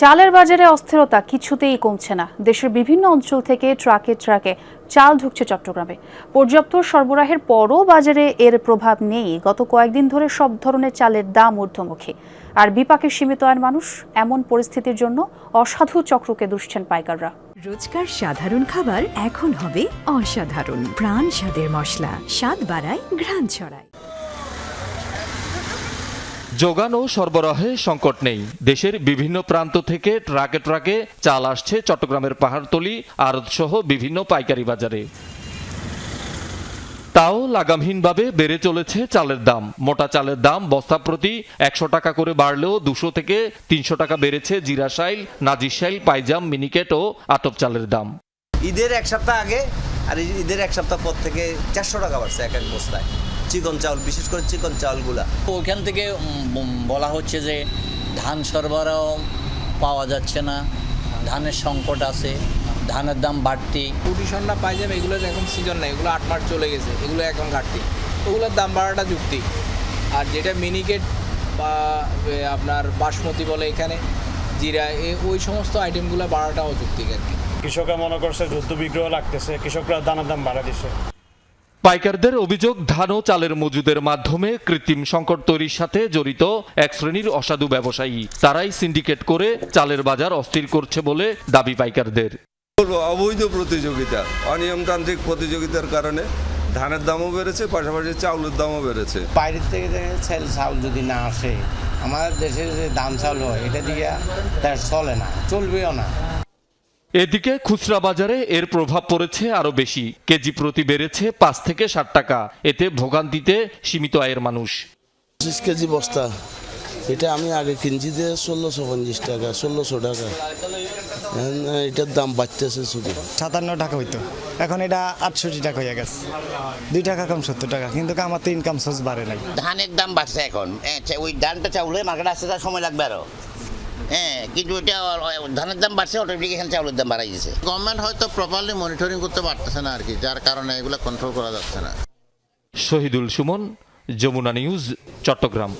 চালের বাজারে অস্থিরতা কিছুতেই কমছে না। দেশের বিভিন্ন অঞ্চল থেকে ট্রাকে ট্রাকে চাল ঢুকছে চট্টগ্রামে। পর্যাপ্ত সরবরাহের পরও বাজারে এর প্রভাব নেই। গত কয়েকদিন ধরে সব ধরনের চালের দাম ঊর্ধ্বমুখী। আর বিপাকে সীমিত আয়ের মানুষ এমন পরিস্থিতির জন্য অসাধু চক্রকে দুষছেন পাইকাররা। রোজকার সাধারণ খাবার এখন হবে অসাধারণ। প্রাণ স্বাদের মশলা। স্বাদ বাড়ায় ঘ্রাণ ছড়ায়। যোগান ও সরবরাহে সংকট নেই। দেশের বিভিন্ন প্রান্ত থেকে ট্রাকে ট্রাকে চাল আসছে চট্টগ্রামের পাহাড়তলি আড়ত সহ বিভিন্ন পাইকারি বাজারে। তাও লাগামহীনভাবে বেড়ে চলেছে চালের দাম। মোটা চালের দাম বস্তা প্রতি একশো টাকা করে বাড়লেও দুশো থেকে তিনশো টাকা বেড়েছে জিরাশাইল নাজিরশাইল পাইজাম, মিনিকেট ও আতপ চালের দাম। ঈদের এক সপ্তাহ আগে আর এই ঈদের এক সপ্তাহ পর থেকে চারশো টাকা বাড়ছে এক এক বস্তায়। চিকন চাউল বিশেষ করে চিকন চাউলগুলা। ওইখান থেকে বলা হচ্ছে যে ধান সরবরাহ পাওয়া যাচ্ছে না। ধানের সংকট আছে ধানের দাম বাড়তি। কুটি সন্ধ্যা পাইজামা এগুলো তো এখন সিজন নাই এগুলো আট মাস চলে গেছে এগুলো এখন ঘাটতি। ওগুলোর দাম বাড়াটা যুক্তি। আর যেটা মিনিকেট বা আপনার বাসমতি বলে এখানে জিরা এ ওই সমস্ত আইটেমগুলো বাড়াটা অযৌক্তিক আর কি। কৃষকরা মনে করছে যুদ্ধ বিগ্রহ লাগতেছে কৃষকরা দানার দাম বাড়া দিছে। পাইকারদের অভিযোগ ধান ও চালের মজুদের মাধ্যমে কৃত্রিম সংকট তৈরির সাথে জড়িত এক শ্রেণির অসাধু ব্যবসায়ী। তারাই সিন্ডিকেট করে চালের বাজার অস্থির করছে বলে দাবি পাইকারদের। বলব অবৈধ প্রতিযোগিতা অনিয়মতান্ত্রিক প্রতিযোগিতার কারণে ধানের দামও বেড়েছে পাশাপাশি চাউলের দামও বেড়েছে। বাইরের থেকে সেল চাউল যদি না আসে আমাদের দেশে যে ধান চাউল হয় এটা দিয়ে চলে না চলবেও না। এদিকে খুচরা বাজারে এর প্রভাব পড়েছে আরও বেশি। কেজি প্রতি বেড়েছে পাঁচ থেকে ষাট টাকা। এতে ভোগান্তিতে সীমিত আয়ের মানুষ। পঁচিশ কেজি বস্তা। এটা আমি আগে কিনছি যে ষোলোশো পঞ্চাশ টাকা ষোলোশো টাকা। এটার দাম বাড়তেছে শুধু। সাতান্ন টাকা হইতো। এখন এটা আটষট্টি টাকা হয়ে গেছে। দুই টাকা কম সত্তর টাকা। কিন্তু আমার তো ইনকাম সোর্স বাড়ে নাই। ধানের দাম বাড়ছে এখন। ওই ধানটা চাউলে মার্কেটে আসতে তার সময় লাগবে আরও। হ্যাঁ কিন্তু এটা ধানের দাম বাড়ছে অটোমেটিক এখানে চাউলের দাম বাড়াই দিয়েছে গভর্নমেন্ট হয়তো প্রপারলি মনিটরিং করতে পারতেছে না আর কি যার কারণে এগুলো কন্ট্রোল করা যাচ্ছে না। শহীদুল সুমন যমুনা নিউজ চট্টগ্রাম।